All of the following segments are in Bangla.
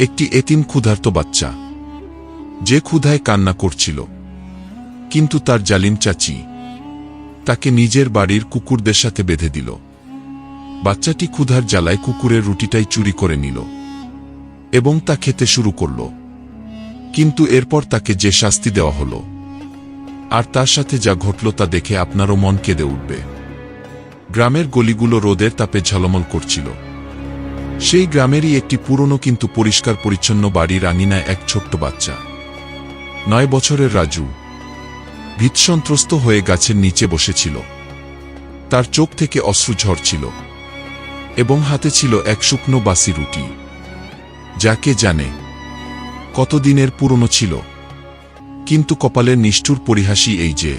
একটি এতিম ক্ষুধার্ত বাচ্চা। যে ক্ষুধায় কান্না করছিল। কিন্তু তার জালিম চাচি তাকে নিজের বাড়ির কুকুরদের সাথে বেঁধে দিল। বাচ্চাটি ক্ষুধার জ্বালায় কুকুরের রুটিটাই চুরি করে নিল এবং তা খেতে শুরু করল। কিন্তু এরপর তাকে যে শাস্তি দেওয়া হল আর তার সাথে যা ঘটল তা দেখে আপনারও মন কেঁদে উঠবে। গ্রামের গলিগুলো রোদের তাপে ঝলমল করছিল। সেই গ্রামেরই একটি পুরনো কিন্তু পরিষ্কার পরিচ্ছন্ন বাড়ির আঙিনায় এক ছোট্ট বাচ্চা। নয় বছরের রাজু। ভীতসন্ত্রস্ত হয়ে গাছের নিচে বসেছিল। তার চোখ থেকে অশ্রু ঝরছিল এবং হাতে ছিল এক শুকনো বাসি রুটি। যাকে জানে কতদিনের পুরনো ছিল। কিন্তু কপালের নিষ্ঠুর পরিহাসী এই যে,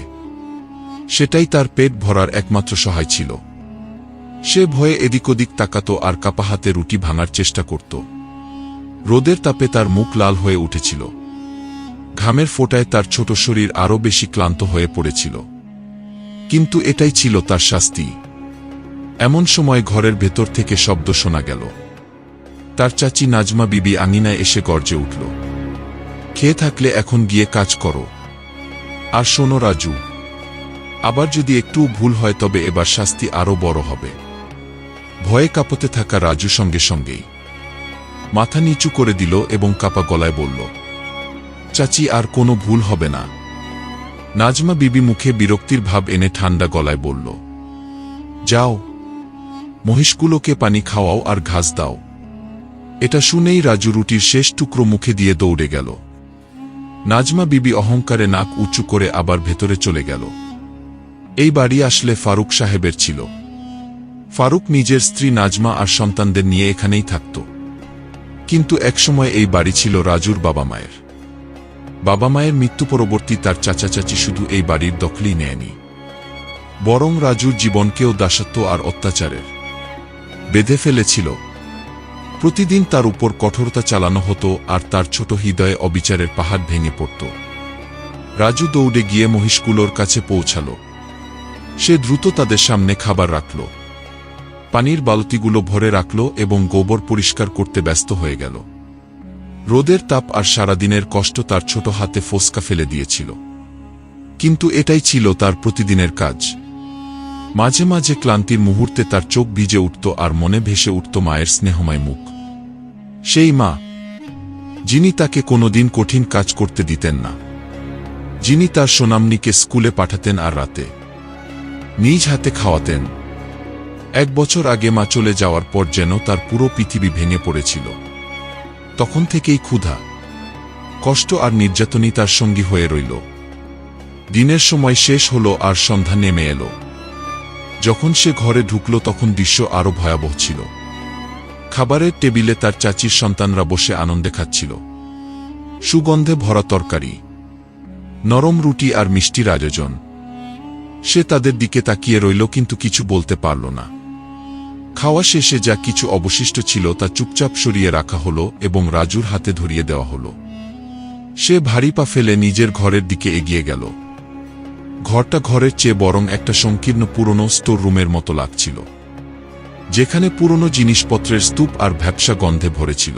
সেটাই তার পেট ভরার একমাত্র সহায় ছিল। সে ভয়ে এদিক ওদিক তাকাত আর কাপা হাতে রুটি ভাঙার চেষ্টা করত। রোদের তাপে তার মুখ লাল হয়ে উঠেছিল। ঘামের ফোটায় তার ছোট শরীর আরও বেশি ক্লান্ত হয়ে পড়েছিল। কিন্তু এটাই ছিল তার শাস্তি। এমন সময় ঘরের ভেতর থেকে শব্দ শোনা গেল। তার চাচি নাজমা বিবি আঙিনায় এসে গর্জে উঠল। খেয়ে থাকলে এখন গিয়ে কাজ করো। আর শোনো রাজু, আবার যদি একটু ভুল হয় তবে এবার শাস্তি আরও বড় হবে। ভয়ে কাঁপতে থাকা রাজু সঙ্গে সঙ্গেই। মাথা নিচু করে দিল এবং কাপা গলায় বলল, চাচি, আর কোনো ভুল হবে না। নাজমা বিবি মুখে বিরক্তির ভাব এনে ঠান্ডা গলায় বলল, যাও, মহিষগুলোকে পানি খাওয়াও আর ঘাস দাও। এটা শুনেই রাজু রুটির শেষ টুকরো মুখে দিয়ে দৌড়ে গেল। নাজমা বিবি অহংকারে নাক উঁচু করে আবার ভেতরে চলে গেল। এই বাড়ি আসলে ফারুক সাহেবের ছিল। ফারুক নিজের স্ত্রী নাজমা আর সন্তানদের নিয়ে এখানেই থাকত। কিন্তু একসময় এই বাড়ি ছিল রাজুর বাবা মায়ের। বাবা মায়ের মৃত্যু পরবর্তী তার চাচা চাচি শুধু এই বাড়ির দখলই নেয়নি। বরং রাজুর জীবনকেও দাসত্ব আর অত্যাচারের বেঁধে ফেলেছিল। প্রতিদিন তার উপর কঠোরতা চালানো হতো আর তার ছোট হৃদয়ে অবিচারের পাহাড় ভেঙে পড়ত। রাজু দৌড়ে গিয়ে মহিষগুলোর কাছে পৌঁছাল। সে দ্রুত তাদের সামনে খাবার রাখল। পানির বালতিগুলো ভরে রাখল এবং গোবর পরিষ্কার করতে ব্যস্ত হয়ে গেল। রোদের তাপ আর সারাদিনের কষ্ট তার ছোট হাতে ফোসকা ফেলে দিয়েছিল। কিন্তু এটাই ছিল তার প্রতিদিনের কাজ। মাঝে মাঝে ক্লান্তির মুহূর্তে তার চোখ ভিজে উঠত আর মনে ভেসে উঠত মায়ের স্নেহময় মুখ। সেই মা, যিনি তাকে কোনোদিন কঠিন কাজ করতে দিতেন না। যিনি তার সোনামনিকে স্কুলে পাঠাতেন আর রাতে। নিজ হাতে খাওয়াতেন। এক বছর আগে মা চলে যাওয়ার পর যেন তার পুরো পৃথিবী ভেঙে পড়েছিল। তখন থেকেই ক্ষুধা, কষ্ট আর নির্যাতনই তার সঙ্গী হয়ে রইল। দিনের সময় শেষ হলো আর সন্ধ্যা নেমে এলো। যখন সে ঘরে ঢুকল তখন দৃশ্য আরও ভয়াবহ ছিল। খাবারের টেবিলে তার চাচির সন্তানরা বসে আনন্দে খাচ্ছিল। সুগন্ধে ভরা তরকারি, নরম রুটি আর মিষ্টির আয়োজন। সে তাদের দিকে তাকিয়ে রইল কিন্তু কিছু বলতে পারল না। খাওয়া শেষে যা কিছু অবশিষ্ট ছিল তা চুপচাপ সরিয়ে রাখা হলো এবং রাজুর হাতে ধরিয়ে দেওয়া হলো। সে ভারী পা ফেলে নিজের ঘরের দিকে এগিয়ে গেল। ঘরটা ঘরের চেয়ে বরং একটা সংকীর্ণ পুরনো স্টোর রুমের মতো লাগছিল, যেখানে পুরনো জিনিসপত্রের স্তূপ আর ভ্যাবসা গন্ধে ভরেছিল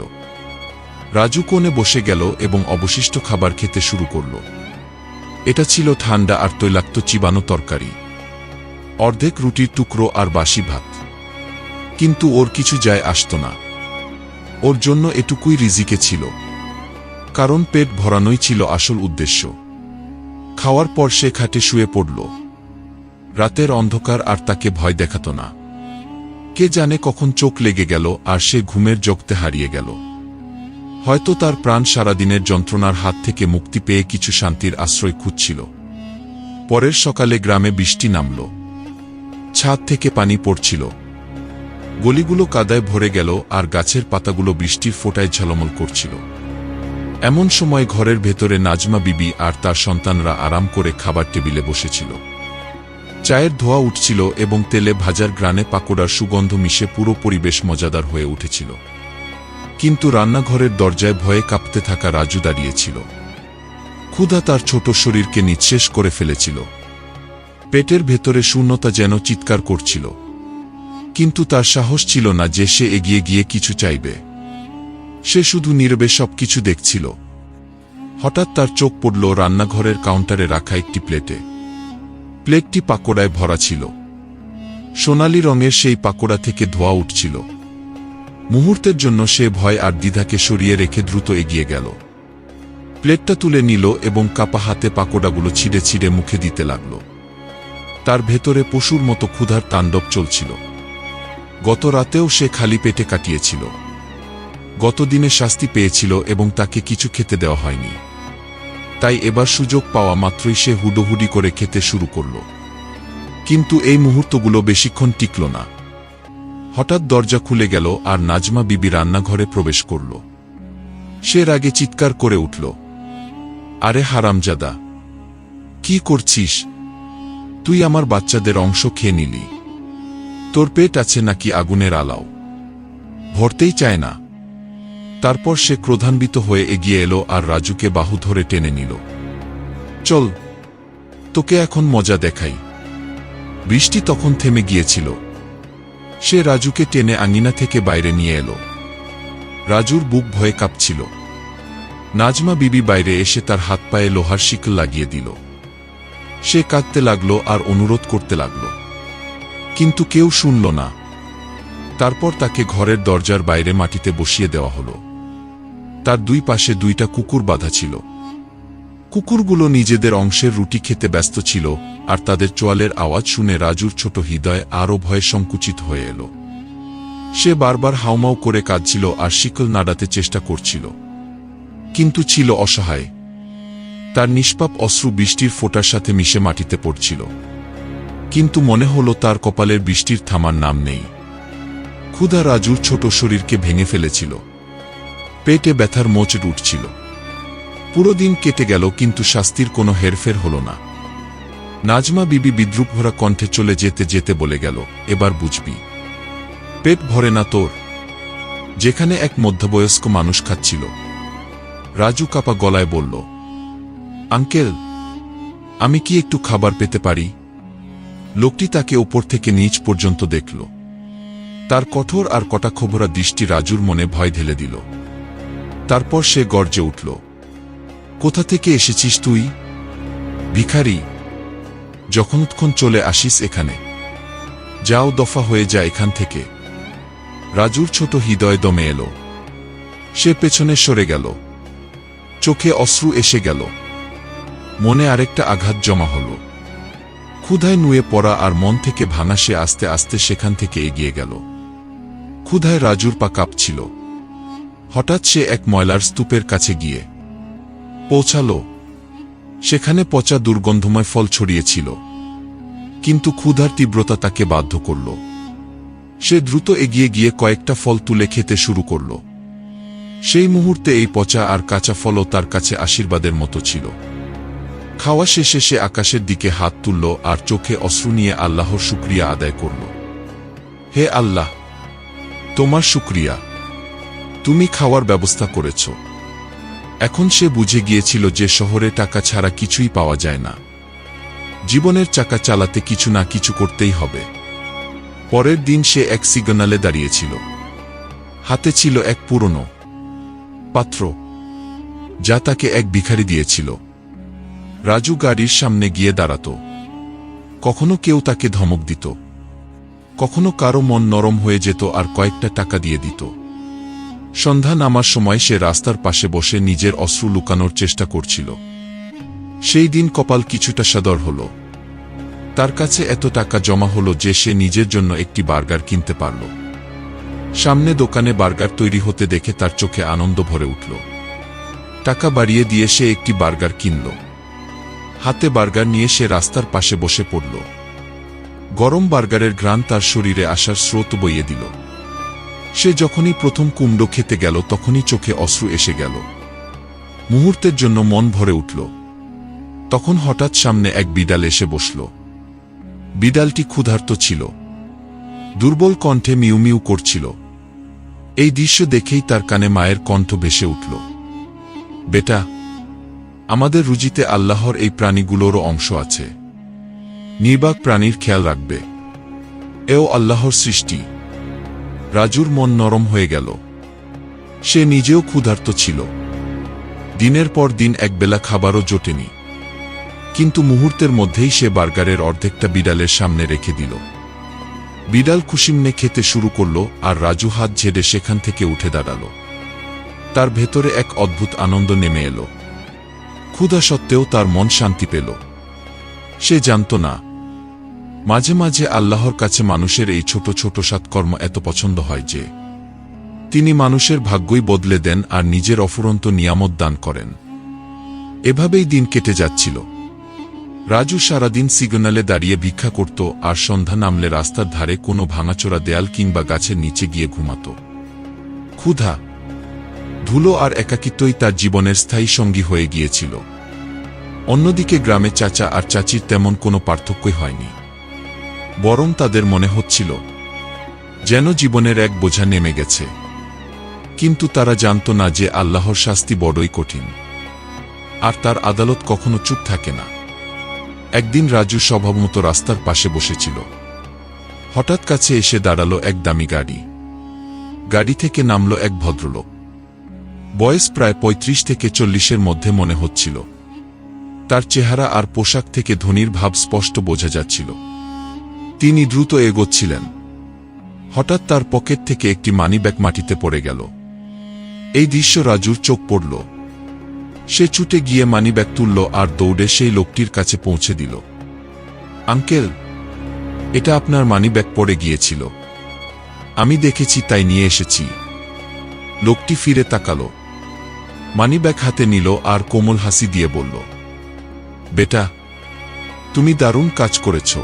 রাজু কোণে বসে গেল এবং অবশিষ্ট খাবার খেতে শুরু করল। এটা ছিল ঠান্ডা আর তৈলাক্ত চিবানো তরকারি, অর্ধেক রুটির টুকরো আর বাসি ভাত। কিন্তু ওর কিছু যায় আসত না। ওর জন্য এটুকুই রিজিকে ছিল। কারণ পেট ভরানোই ছিল আসল উদ্দেশ্য। খাওয়ার পর সে খাটে শুয়ে পড়ল। রাতের অন্ধকার আর তাকে ভয় দেখাত না। কে জানে কখন চোখ লেগে গেল আর সে ঘুমের জগতে হারিয়ে গেল। হয়তো তার প্রাণ সারাদিনের যন্ত্রণার হাত থেকে মুক্তি পেয়ে কিছু শান্তির আশ্রয় খুঁজছিল। পরের সকালে গ্রামে বৃষ্টি নামল। ছাদ থেকে পানি পড়ছিল। গলিগুলো কাদায় ভরে গেল আর গাছের পাতাগুলো বৃষ্টির ফোটায় ঝলমল করছিল। এমন সময় ঘরের ভেতরে নাজমা বিবি আর তার সন্তানরা আরাম করে খাবার টেবিলে বসেছিল। চায়ের ধোয়া উঠছিল এবং তেলে ভাজার গ্রানে পাকোড়ার সুগন্ধ মিশে পুরো পরিবেশ মজাদার হয়ে উঠেছিল। কিন্তু রান্নাঘরের দরজায় ভয়ে কাঁপতে থাকা রাজু দাঁড়িয়েছিল। ক্ষুধা তার ছোট শরীরকে নিঃশেষ করে ফেলেছিল। পেটের ভেতরে শূন্যতা যেন চিৎকার করছিল। কিন্তু তার সাহস ছিল না যে সে এগিয়ে গিয়ে কিছু চাইবে। সে শুধু নীরবে সবকিছু দেখছিল। হঠাৎ তার চোখ পড়ল রান্নাঘরের কাউন্টারে রাখা একটি প্লেটে। প্লেটটি পাকোড়ায় ভরা ছিল। সোনালি রঙের সেই পাকোড়া থেকে ধোয়া উঠছিল। মুহূর্তের জন্য সে ভয় আর দ্বিধাকে সরিয়ে রেখে দ্রুত এগিয়ে গেল। প্লেটটা তুলে নিল এবং কাপা হাতে পাকোড়াগুলো ছিঁড়ে ছিঁড়ে মুখে দিতে লাগল। তার ভেতরে পশুর মতো ক্ষুধার তাণ্ডব চলছিল। গত রাতেও সে খালি পেটে কাটিয়েছিল। গত দিনে শাস্তি পেয়েছিল এবং তাকে কিছু খেতে দেওয়া হয়নি। তাই এবার সুযোগ পাওয়া মাত্রই সে হুডোহুডি করে খেতে শুরু করল। কিন্তু এই মুহূর্তগুলো বেশিক্ষণ টিকল না। হঠাৎ দরজা খুলে গেল আর নাজমা বিবি রান্নাঘরে প্রবেশ করল। সে রাগে চিৎকার করে উঠল, আরে হারামজাদা, কি করছিস? তুই আমার বাচ্চাদের অংশ খেয়ে নিলি। তোর পেট আছে নাকি আগুনের আলাও? ভরতেই চায় না। তারপর সে ক্রোধান্বিত হয়ে এগিয়ে এলো আর রাজুকে বাহু ধরে টেনে নিল। চল, তোকে এখন মজা দেখাই। বৃষ্টি তখন থেমে গিয়েছিল। সে রাজুকে টেনে আঙিনা থেকে বাইরে নিয়ে এলো। রাজুর বুক ভয়ে কাঁপছিল। নাজমা বিবি বাইরে এসে তার হাত পায়ে লোহার শিকল লাগিয়ে দিল। সে কাঁদতে লাগল আর অনুরোধ করতে লাগল। কিন্তু কেউ শুনল না। তারপর তাকে ঘরের দরজার বাইরে মাটিতে বসিয়ে দেওয়া হলো। তার দুই পাশে দুইটা কুকুর বাঁধা ছিল। কুকুরগুলো নিজেদের অংশের রুটি খেতে ব্যস্ত ছিল, আর তাদের চোয়ালের আওয়াজ শুনে রাজুর ছোট হৃদয় আরও ভয়ে সংকুচিত হয়ে এলো। সে বারবার হাউমাউ করে কাঁদছিল আর শিকল নাড়াতে চেষ্টা করছিল। কিন্তু ছিল অসহায়। তার নিষ্পাপ অশ্রু বৃষ্টির ফোঁটার সাথে মিশে মাটিতে পড়ছিল। কিন্তু মনে হলো তার কপালের বৃষ্টির থামার নাম নেই। ক্ষুধা রাজুর ছোট শরীরকে ভেঙে ফেলেছিল। পেটে ব্যথার মোচড় উঠছিল। পুরো দিন কেটে গেল, কিন্তু শাস্তির কোনো হেরফের হল না। নাজমা বিবি বিদ্রুপ ভরা কণ্ঠে চলে যেতে যেতে বলে গেল, এবার বুঝবি। পেট ভরে না তোর। যেখানে এক মধ্যবয়স্ক মানুষ খাচ্ছিল। রাজু কাপা গলায় বলল, আঙ্কেল, আমি কি একটু খাবার পেতে পারি? লোকটি তাকে ওপর থেকে নিচ পর্যন্ত দেখল। তার কঠোর আর কটাক্ষভরা দৃষ্টি রাজুর মনে ভয় ঢেলে দিল। তারপর সে গর্জে উঠল, কোথা থেকে এসেছিস তুই? ভিখারি, যখনক্ষণ চলে আসিস এখানে, যাও দফা হয়ে যা এখান থেকে। রাজুর ছোট হৃদয় দমে এলো। সে পেছনে সরে গেল। চোখে অশ্রু এসে গেল। মনে আরেকটা আঘাত জমা হল। ক্ষুধায় নুয়ে পড়া আর মন থেকে ভাঙা সে আস্তে আস্তে সেখান থেকে এগিয়ে গেল। ক্ষুধায় রাজুর পা কাঁপছিল। হঠাৎ সে এক ময়লার স্তূপের কাছে গিয়ে পৌঁছাল। সেখানে পচা দুর্গন্ধময় ফল ছড়িয়েছিল। কিন্তু ক্ষুধার তীব্রতা তাকে বাধ্য করল। সে দ্রুত এগিয়ে গিয়ে কয়েকটা ফল তুলে খেতে শুরু করল। সেই মুহূর্তে এই পচা আর কাঁচা ফলও তার কাছে আশীর্বাদের মতো ছিল। খাওয়া শেষে সে আকাশের দিকে হাত তুলল আর চোখে অশ্রু নিয়ে আল্লাহর শুক্রিয়া আদায় করল। হে আল্লাহ, তোমার শুক্রিয়া। তুমি খাওয়ার ব্যবস্থা করেছ। এখন সে বুঝে গিয়েছিল যে শহরে টাকা ছাড়া কিছুই পাওয়া যায় না। জীবনের চাকা চালাতে কিছু না কিছু করতেই হবে। পরের দিন সে এক সিগনালে দাঁড়িয়েছিল। হাতে ছিল এক পুরনো পাত্র, যা তাকে এক ভিখারি দিয়েছিল। রাজু গাড়ির সামনে গিয়ে দাঁড়াত। কখনো কেউ তাকে ধমক দিত। কখনো কারও মন নরম হয়ে যেত আর কয়েকটা টাকা দিয়ে দিত। সন্ধ্যা নামার সময় সে রাস্তার পাশে বসে নিজের অশ্রু লুকানোর চেষ্টা করছিল। সেই দিন কপাল কিছুটা সাদর হল। তার কাছে এত টাকা জমা হলো যে সে নিজের জন্য একটি বার্গার কিনতে পারল। সামনে দোকানে বার্গার তৈরি হতে দেখে তার চোখে আনন্দ ভরে উঠল। টাকা বাড়িয়ে দিয়ে সে একটি বার্গার কিনল। হাতে বার্গার নিয়ে সে রাস্তার পাশে বসে পড়ল। গরম বার্গারের ঘ্রাণ তার শরীরে আসার স্রোত বইয়ে দিল। সে যখনই প্রথম কুমড়ো খেতে গেল, তখনই চোখে অশ্রু এসে গেল। মুহূর্তের জন্য মন ভরে উঠল। তখন হঠাৎ সামনে এক বিড়াল এসে বসল। বিড়ালটি ক্ষুধার্ত ছিল। দুর্বল কণ্ঠে মিউ মিউ করছিল। এই দৃশ্য দেখেই তার কানে মায়ের কণ্ঠ ভেসে উঠল। বেটা আমাদের রুজিতে আল্লাহর এই প্রাণীগুলোরও অংশ আছে। নির্বাক প্রাণীর খেয়াল রাখবে। এও আল্লাহর সৃষ্টি। রাজুর মন নরম হয়ে গেল। সে নিজেও ক্ষুধার্ত ছিল। দিনের পর দিন একবেলা খাবারও জোটেনি। কিন্তু মুহূর্তের মধ্যেই সে বার্গারের অর্ধেকটা বিড়ালের সামনে রেখে দিল। বিড়াল খুশিমনে খেতে শুরু করল আর রাজু হাত ঝেড়ে সেখান থেকে উঠে দাঁড়াল। তার ভেতরে এক অদ্ভুত আনন্দ নেমে এলো। ক্ষুধা সত্ত্বেও তার মন শান্তি পেল। সে জানত না, মাঝে মাঝে আল্লাহর কাছে মানুষের এই ছোট ছোট সৎকর্ম এত পছন্দ হয় যে, তিনি মানুষের ভাগ্যই বদলে দেন আর নিজের অফুরন্ত নিয়ামত দান করেন। এভাবেই দিন কেটে যাচ্ছিল। রাজু সারাদিন সিগনালে দাঁড়িয়ে ভিক্ষা করত আর সন্ধ্যা নামলে রাস্তার ধারে কোনো ভাঙাচোরা দেয়াল কিংবা গাছের নিচে গিয়ে ঘুমাত। ক্ষুধা, ধুলো আর একাকিত্বই তার জীবনের স্থায়ী সঙ্গী হয়ে গিয়েছিল। অন্যদিকে গ্রামে চাচা আর চাচির তেমন কোনো পার্থক্যই হয়নি। বরং তাদের মনে হচ্ছিল, যেন জীবনের এক বোঝা নেমে গেছে। কিন্তু তারা জানত না যে আল্লাহর শাস্তি বড়ই কঠিন। আর তার আদালত কখনো চুপ থাকে না। একদিন রাজু স্বভাবমতো রাস্তার পাশে বসেছিল। হঠাৎ কাছে এসে দাঁড়াল এক দামি গাড়ি। গাড়ি থেকে নামল এক ভদ্রলোক। বয়স প্রায় ৩৫ থেকে চল্লিশের মধ্যে মনে হচ্ছিল। তার চেহারা আর পোশাক থেকে ধনির ভাব স্পষ্ট বোঝা যাচ্ছিল। তিনি দ্রুত এগোচ্ছিলেন। হঠাৎ তার পকেট থেকে একটি মানিব্যাগ মাটিতে পড়ে গেল। এই দৃশ্য রাজুর চোখ পড়ল। সে ছুটে গিয়ে মানিব্যাগ তুলল আর দৌড়ে সেই লোকটির কাছে পৌঁছে দিল। আঙ্কেল, এটা আপনার মানিব্যাগ পড়ে গিয়েছিল। আমি দেখেছি, তাই নিয়ে এসেছি। লোকটি ফিরে তাকালো। মানিব্যাগ হাতে নিল আর কোমল হাসি দিয়ে বলল বেটা, তুমি দারুণ কাজ করেছ।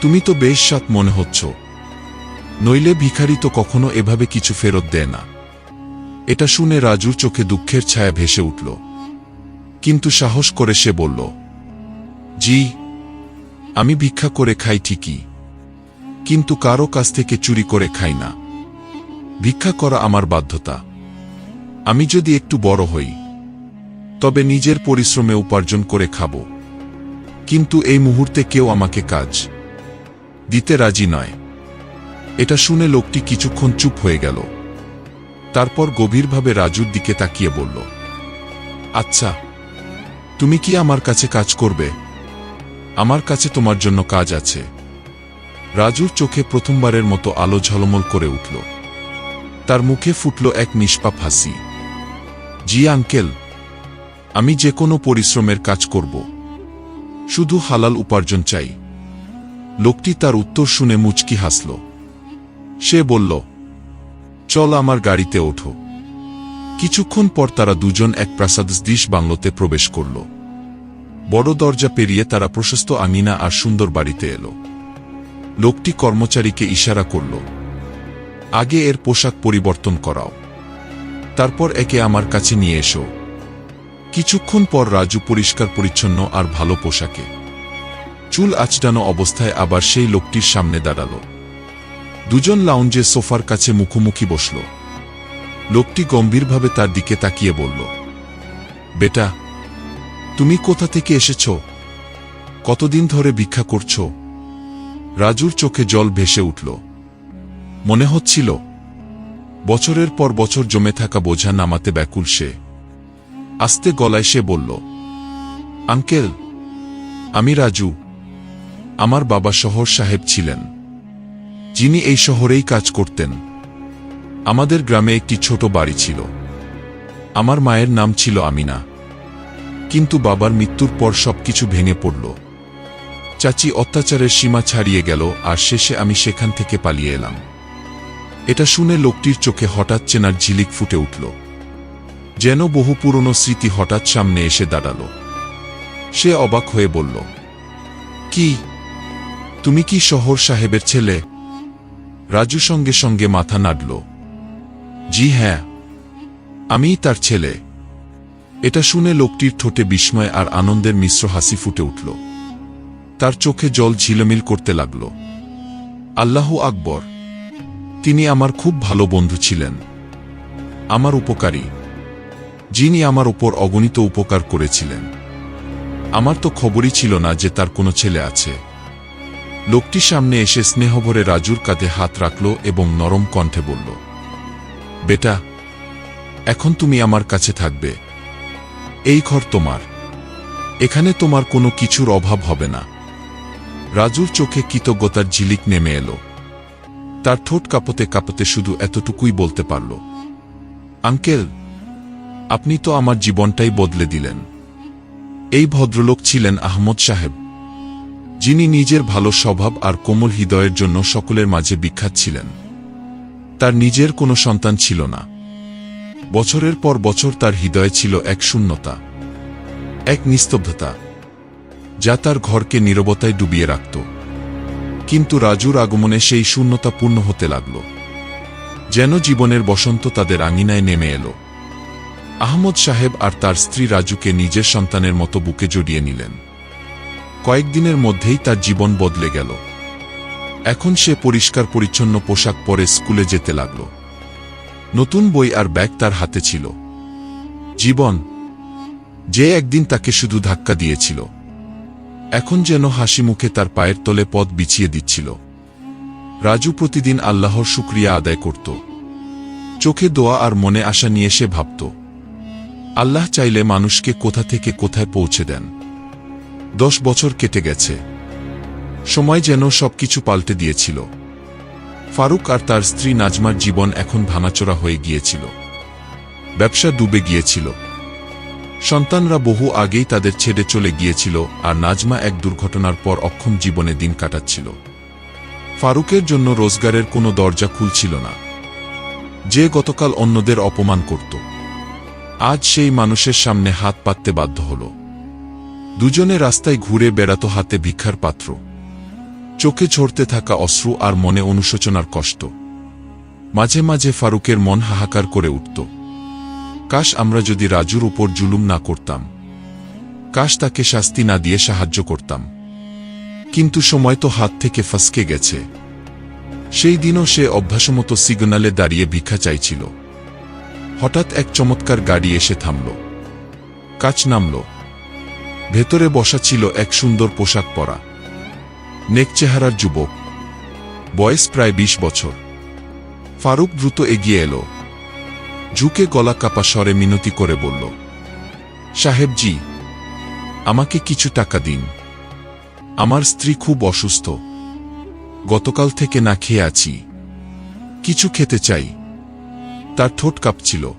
তুমি তো বেশ সাত মনে হচ্ছ। নইলে ভিখারি তো কখনো এভাবে কিছু ফেরত দেয় না। এটা শুনে রাজুর চোখে দুঃখের ছায়া ভেসে উঠল। কিন্তু সাহস করে সে বলল, জি, আমি ভিক্ষা করে খাই ঠিকই। কিন্তু কারও কাছ থেকে চুরি করে খাই না। ভিক্ষা করা আমার বাধ্যতা। আমি যদি একটু বড় হই তবে নিজের পরিশ্রমে উপার্জন করে খাব। কিন্তু এই মুহূর্তে কেউ আমাকে কাজ দিতে রাজি নয়। এটা শুনে লোকটি কিছুক্ষণ চুপ হয়ে গেল। তারপর গভীরভাবে রাজুর দিকে তাকিয়ে বলল আচ্ছা তুমি কি আমার কাছে কাজ করবে? আমার কাছে তোমার জন্য কাজ আছে। রাজুর চোখে প্রথমবারের মতো আলো ঝলমল করে উঠল। তার মুখে ফুটল এক নিষ্পাপ হাসি। জি, আঙ্কেল। আমি যে কোনো পরিশ্রমের কাজ করব। শুধু হালাল উপার্জন চাই। লোকটি তার উত্তর শুনে মুচকি হাসল। সে বলল, চল আমার গাড়িতে ওঠো। কিছুক্ষণ পর তারা দুজন এক প্রাসাদ দিশ বাংলোতে প্রবেশ করল। বড় দরজা পেরিয়ে তারা প্রশস্ত আঙিনা আর সুন্দর বাড়িতে এলো। লোকটি কর্মচারীকে ইশারা করল, আগে এর পোশাক পরিবর্তন করাও। তারপর একে আমার কাছে নিয়ে এসো। কিছুক্ষণ পর রাজু পরিষ্কার, পরিচ্ছন্ন আর ভালো পোশাকে। চুল আচটানো অবস্থায় আবার সেই লোকটির সামনে দাঁড়াল। দুজন লাউঞ্জে সোফার কাছে মুখোমুখি বসল। লোকটি গম্ভীরভাবে তার দিকে তাকিয়ে বলল, বেটা, তুমি কোথা থেকে এসেছ? কতদিন ধরে ভিক্ষা করছ? রাজুর চোখে জল ভেসে উঠল। মনে হচ্ছিল, বছরের পর বছর জমে থাকা বোঝা নামাতে ব্যাকুল সে। আস্তে গলায় সে বলল, আঙ্কেল, আমি রাজু, আমার বাবা শহর সাহেব ছিলেন, যিনি এই শহরেই কাজ করতেন। আমাদের গ্রামে একটি ছোট বাড়ি ছিল। আমার মায়ের নাম ছিল আমিনা। কিন্তু বাবার মৃত্যুর পর সবকিছু ভেঙে পড়ল। চাচি অত্যাচারের সীমা ছাড়িয়ে গেল আর শেষে আমি সেখান থেকে পালিয়ে এলাম। এটা শুনে লোকটির চোখে হঠাৎ চেনার ঝিলিক ফুটে উঠল। যেন বহু পুরনো স্মৃতি হঠাৎ সামনে এসে দাঁড়াল। সে অবাক হয়ে বলল, কি? তুমি কি শহর সাহেবের ছেলে? রাজু সঙ্গে সঙ্গে মাথা নাড়ল, জি হ্যাঁ আমিই তার ছেলে। এটা শুনে লোকটির ঠোঁটে বিস্ময় আর আনন্দের মিশ্র হাসি ফুটে উঠল। তার চোখে জল ঝিলমিল করতে লাগল, আল্লাহ আকবর, তিনি আমার খুব ভালো বন্ধু ছিলেন। আমার উপকারী। যিনি আমার উপর অগণিত উপকার করেছিলেন। আমার তো খবরই ছিল না যে তার কোনো ছেলে আছে। লোকটি সামনে এসে স্নেহভরে রাজুর কাঁধে হাত রাখল এবং নরম কণ্ঠে বলল, বেটা, এখন তুমি আমার কাছে থাকবে। এই ঘর তোমার। এখানে তোমার কোনো কিছুর অভাব হবে না। রাজুর চোখে কৃতজ্ঞতার ঝিলিক নেমে এলো। তার ঠোঁট কাঁপতে কাঁপতে শুধু এতটুকুই বলতে পারল, আঙ্কেল আপনি তো আমার জীবনটাই বদলে দিলেন। এই ভদ্রলোক ছিলেন আহমদ সাহেব, যিনি নিজের ভালো স্বভাব আর কোমল হৃদয়ের জন্য সকলের মাঝে বিখ্যাত ছিলেন। তার নিজের কোনো সন্তান ছিল না। বছরের পর বছর তার হৃদয়ে ছিল এক শূন্যতা, এক নিস্তব্ধতা, যা তার ঘরকে নীরবতায় ডুবিয়ে রাখত। কিন্তু রাজুর আগমনে সেই শূন্যতা পূর্ণ হতে লাগল। যেন জীবনের বসন্ত তাদের আঙিনায় নেমে এলো। আহমদ সাহেব আর তার স্ত্রী রাজুকে নিজের সন্তানের মতো বুকে জড়িয়ে নিলেন। কয়েকদিনের মধ্যেই তার জীবন বদলে গেল। এখন সে পরিষ্কার পরিচ্ছন্ন পোশাক পরে স্কুলে যেতে লাগল। নতুন বই আর ব্যাগ তার হাতে ছিল। জীবন, যে একদিন তাকে শুধু ধাক্কা দিয়েছিল, এখন যেন হাসি মুখে তার পায়ের তলে পথ বিছিয়ে দিচ্ছিল। রাজু প্রতিদিন আল্লাহর শুক্রিয়া আদায় করত। চোখে দোয়া আর মনে আশা নিয়ে সে ভাবত। আল্লাহ চাইলে মানুষকে কোথা থেকে কোথায় পৌঁছে দেন। দশ বছর কেটে গেছে। সময় যেন সবকিছু পাল্টে দিয়েছিল। ফারুক আর তার স্ত্রী নাজমার জীবন এখন ভাঙাচোরা হয়ে গিয়েছিল। ব্যবসা ডুবে গিয়েছিল। সন্তানরা বহু আগেই তাদের ছেড়ে চলে গিয়েছিল আর নাজমা এক দুর্ঘটনার পর অক্ষম জীবনে দিন কাটাচ্ছিল। ফারুকের জন্য রোজগারের কোনো দরজা খুলছিল না। যে গতকাল অন্যদের অপমান করত। আজ সেই মানুষের সামনে হাত পাততে বাধ্য হল। দুজনে রাস্তায় ঘুরে বেড়াত হাতে ভিক্ষার পাত্র। চোখে ঝরতে থাকা অশ্রু আর মনে অনুশোচনার কষ্ট। মাঝে মাঝে ফারুকের মন হাহাকার করে উঠত। কাশ, আমরা যদি রাজুর উপর জুলুম না করতাম। কাশ তাকে শাস্তি না দিয়ে সাহায্য করতাম। কিন্তু সময় তো হাত থেকে ফসকে গেছে। সেই দিনও সে অভ্যাসমতো সিগনালে দাঁড়িয়ে ভিক্ষা চাইছিল। হঠাৎ এক চমৎকার গাড়ি এসে থামল। কাচ নামল। ভেতরে বসা ছিল এক সুন্দর পোশাক পরা। নেক চেহারার যুবক। বয়স প্রায় ২০ বছর। ফারুক দ্রুত এগিয়ে এলো। ঝুঁকে গলা কাপা স্বরে মিনতি করে বলল সাহেবজি আমাকে কিছু টাকা দিন। আমার স্ত্রী খুব অসুস্থ। গতকাল থেকে না খেয়ে আছি। কিছু খেতে চাই। তার ঠোঁট কাঁপছিল।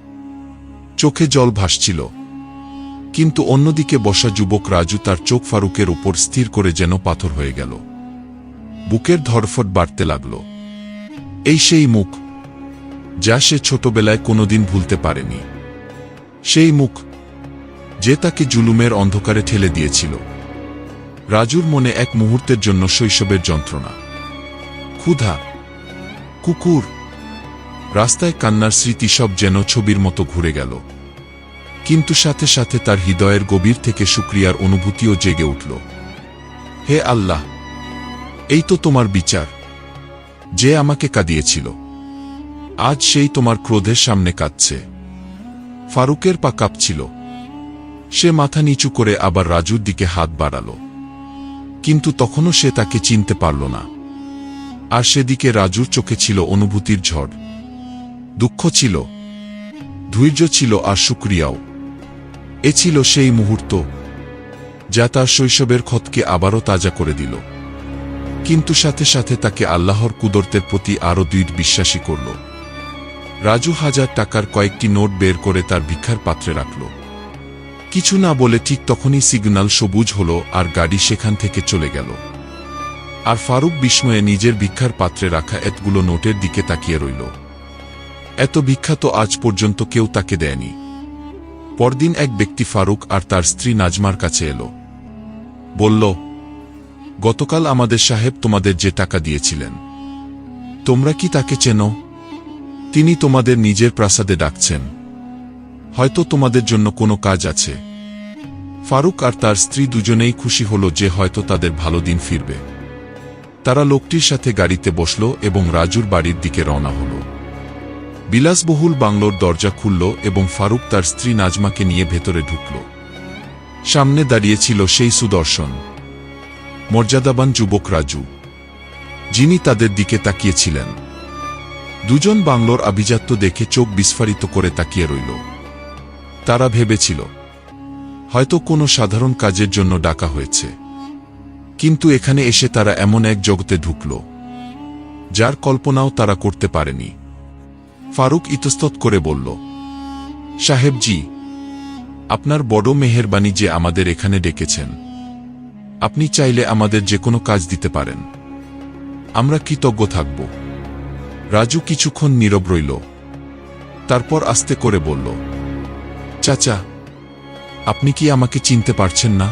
চোখে জল ভাসছিল। কিন্তু অন্যদিকে বসা যুবক রাজু তার চোখ ফারুকের উপর স্থির করে যেন পাথর হয়ে গেল। বুকের ধরফট বাড়তে লাগল। এই সেই মুখ, যা সে ছোটবেলায় কোনোদিন ভুলতে পারেনি। সেই মুখ, যে তাকে জুলুমের অন্ধকারে ঠেলে দিয়েছিল। রাজুর মনে এক মুহূর্তের জন্য শৈশবের যন্ত্রণা। ক্ষুধা, কুকুর রাস্তায় কান্নার স্মৃতি সব যেন ছবির মতো ঘুরে গেল। কিন্তু সাথে সাথে তার হৃদয়ের গভীর থেকে শুক্রিয়ার অনুভূতিও জেগে উঠল। হে আল্লাহ, এই তো তোমার বিচার, যে আমাকে কাঁদিয়েছিল। আজ সেই তোমার ক্রোধের সামনে কাঁদছে। ফারুকের পা কাঁপছিল। সে মাথা নিচু করে আবার রাজুর দিকে হাত বাড়াল। কিন্তু তখনও সে তাকে চিনতে পারল না। আর সেদিকে রাজুর চোখে ছিল অনুভূতির ঝড়। দুঃখ ছিল, ধৈর্য ছিল আর সুক্রিয়াও। এ ছিল সেই মুহূর্ত যা তার শৈশবের ক্ষতকে আবারও তাজা করে দিল। কিন্তু সাথে সাথে তাকে আল্লাহর কুদরতের প্রতি আরও দৃঢ় বিশ্বাসী করল। রাজু হাজার টাকার কয়েকটি নোট বের করে তার ভিক্ষার পাত্রে রাখল। কিছু না বলে ঠিক তখনই সিগন্যাল সবুজ হল আর গাড়ি সেখান থেকে চলে গেল। আর ফারুক বিস্ময়ে নিজের ভিক্ষার পাত্রে রাখা এতগুলো নোটের দিকে তাকিয়ে রইল। এত বিখ্যাত আজ পর্যন্ত কেউ তাকে দেয়নি। পরদিন এক ব্যক্তি ফারুক আর তার স্ত্রী নাজমার কাছে এলো। বলল, গতকাল আমাদের সাহেব তোমাদের যে টাকা দিয়েছিলেন, তোমরা কি তাকে চেনো? তিনি তোমাদের নিজের প্রাসাদে ডাকছেন। হয়তো তোমাদের জন্য কোনো কাজ আছে। ফারুক আর তার স্ত্রী দুজনেই খুশি হল যে হয়তো তাদের ভালো দিন ফিরবে। তারা লোকটির সাথে গাড়িতে বসল এবং রাজুর বাড়ির দিকে রওনা হল। বিলাসবহুল বাংলোর দরজা খুলল এবং ফারুক তার স্ত্রী নাজমাকে নিয়ে ভেতরে ঢুকল। সামনে দাঁড়িয়েছিল সেই সুদর্শন, মর্যাদাবান যুবক রাজু, যিনি তাদের দিকে তাকিয়েছিলেন। দুজন বাংলোর আভিজাত্য দেখে চোখ বিস্ফারিত করে তাকিয়ে রইল। তারা ভেবেছিল, হয়তো কোনো সাধারণ কাজের জন্য ডাকা হয়েছে। কিন্তু এখানে এসে তারা এমন এক জগতে ঢুকল, যার কল্পনাও তারা করতে পারেনি। ফারুক ইতস্তত করে বলল সাহেবজি আপনার বড় মেহেরবানি যে আমাদের এখানে ডেকেছেন, আপনি চাইলে আমাদের যে কোনো কাজ দিতে পারেন। আমরা কৃতজ্ঞ থাকব। রাজু কিছুক্ষণ নীরব রইল, তারপর আস্তে করে বলল, চাচা, আপনি কি আমাকে চিনতে পারছেন না?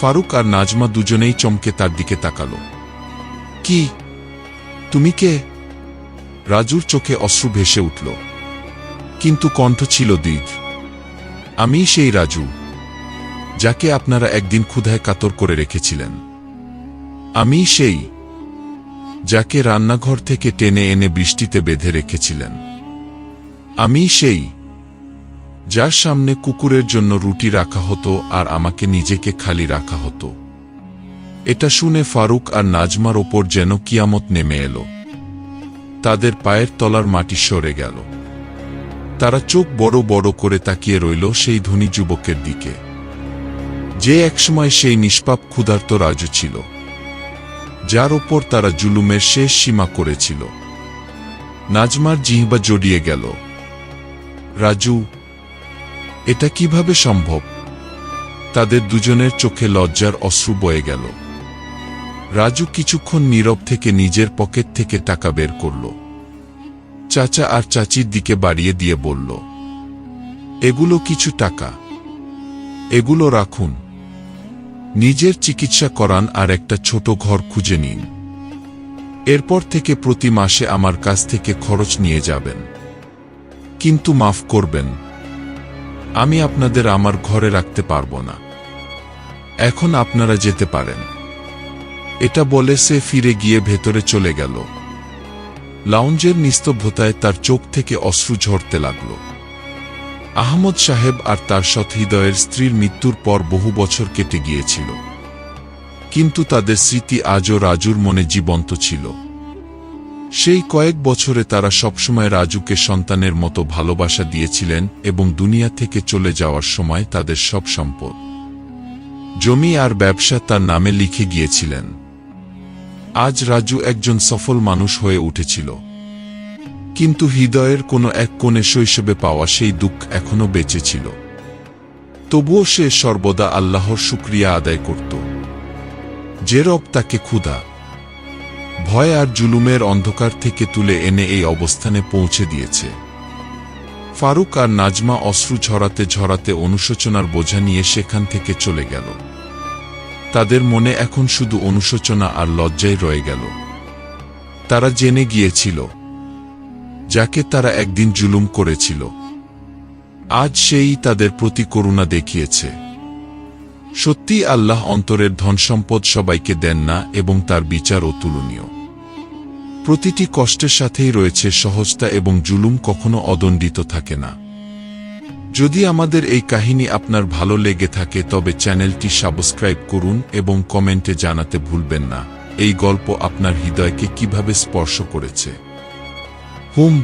ফারুক আর নাজমা দুজনেই চমকে তার দিকে তাকাল। কি? তুমি কে? রাজুর চোখে অশ্রু ভেসে উঠল। কিন্তু কণ্ঠ ছিল দীর্ঘ আমি সেই রাজু, যাকে আপনারা একদিন ক্ষুধায় কাতর করে রেখেছিলেন। আমি সেই, যাকে রান্নাঘর থেকে টেনে এনে বৃষ্টিতে বেঁধে রেখেছিলেন। আমি সেই, যার সামনে কুকুরের জন্য রুটি রাখা হতো আর আমাকে নিজেকে খালি রাখা হতো। এটা শুনে ফারুক আর নাজমার ওপর যেন কিয়ামত নেমে এলো। তাদের পায়ের তলার মাটি সরে গেল। তারা চোখ বড় বড় করে তাকিয়ে রইল সেই ধনী যুবকের দিকে। যে একসময় সেই নিষ্পাপ ক্ষুধার্ত রাজু ছিল, যার ওপর তারা জুলুমের শেষ সীমা করেছিল। নাজমার জিহ্বা জড়িয়ে গেল। রাজু, এটা কীভাবে সম্ভব? তাদের দুজনের চোখে লজ্জার অশ্রু বয়ে গেল। রাজু কিছুক্ষণ নীরব থেকে নিজের পকেট থেকে টাকা বের করল। চাচা আর চাচির দিকে বাড়িয়ে দিয়ে বলল, এগুলো কিছু টাকা। এগুলো রাখুন। নিজের চিকিৎসা করান আর একটা ছোট ঘর খুঁজে নিন। এরপর থেকে প্রতি মাসে আমার কাছ থেকে খরচ নিয়ে যাবেন। কিন্তু মাফ করবেন। আমি আপনাদের আমার ঘরে রাখতে পারব না। এখন আপনারা যেতে পারেন। এটা বলে সে ফিরে গিয়ে ভেতরে চলে গেল। লাউঞ্জের নিস্তব্ধতায় তার চোখ থেকে অশ্রু ঝরতে লাগল। আহমদ সাহেব আর তার সৎহৃদয়ের স্ত্রীর মৃত্যুর পর বহু বছর কেটে গিয়েছিল। কিন্তু তাদের স্মৃতি আজও রাজুর মনে জীবন্ত ছিল। সেই কয়েক বছরে তারা সবসময় রাজুকে সন্তানের মতো ভালোবাসা দিয়েছিলেন এবং দুনিয়া থেকে চলে যাওয়ার সময় তাদের সব সম্পদ। জমি আর ব্যবসা তার নামে লিখে গিয়েছিলেন। আজ রাজু একজন সফল মানুষ হয়ে উঠেছিল। কিন্তু হৃদয়ের কোনো এক কোণে শৈশবে পাওয়া সেই দুঃখ এখনও বেঁচে ছিল। তবুও সে সর্বদা আল্লাহর শুক্রিয়া আদায় করত। যে রব তাকে ক্ষুধা, ভয় আর জুলুমের অন্ধকার থেকে তুলে এনে এই অবস্থানে পৌঁছে দিয়েছে। ফারুক আর নাজমা অশ্রু ঝরাতে ঝরাতে অনুশোচনার বোঝা নিয়ে সেখান থেকে চলে গেল। তাদের মনে এখন শুধু অনুশোচনা আর লজ্জায় রয়ে গেল। তারা জেনে গিয়েছিল, যাকে তারা একদিন জুলুম করেছিল। আজ সেই তাদের প্রতি করুণা দেখিয়েছে। সত্যি আল্লাহ অন্তরের ধনসম্পদ সবাইকে দেন না এবং তার বিচার অতুলনীয়। প্রতিটি কষ্টের সাথেই রয়েছে সহজতা এবং জুলুম কখনো অদণ্ডিত থাকে না। যদি আমাদের এই কাহিনী আপনার ভালো লেগে থাকে তবে চ্যানেলটি সাবস্ক্রাইব করুন এবং কমেন্টে জানাতে ভুলবেন না। এই গল্প আপনার হৃদয়কে কীভাবে স্পর্শ করেছে? হুম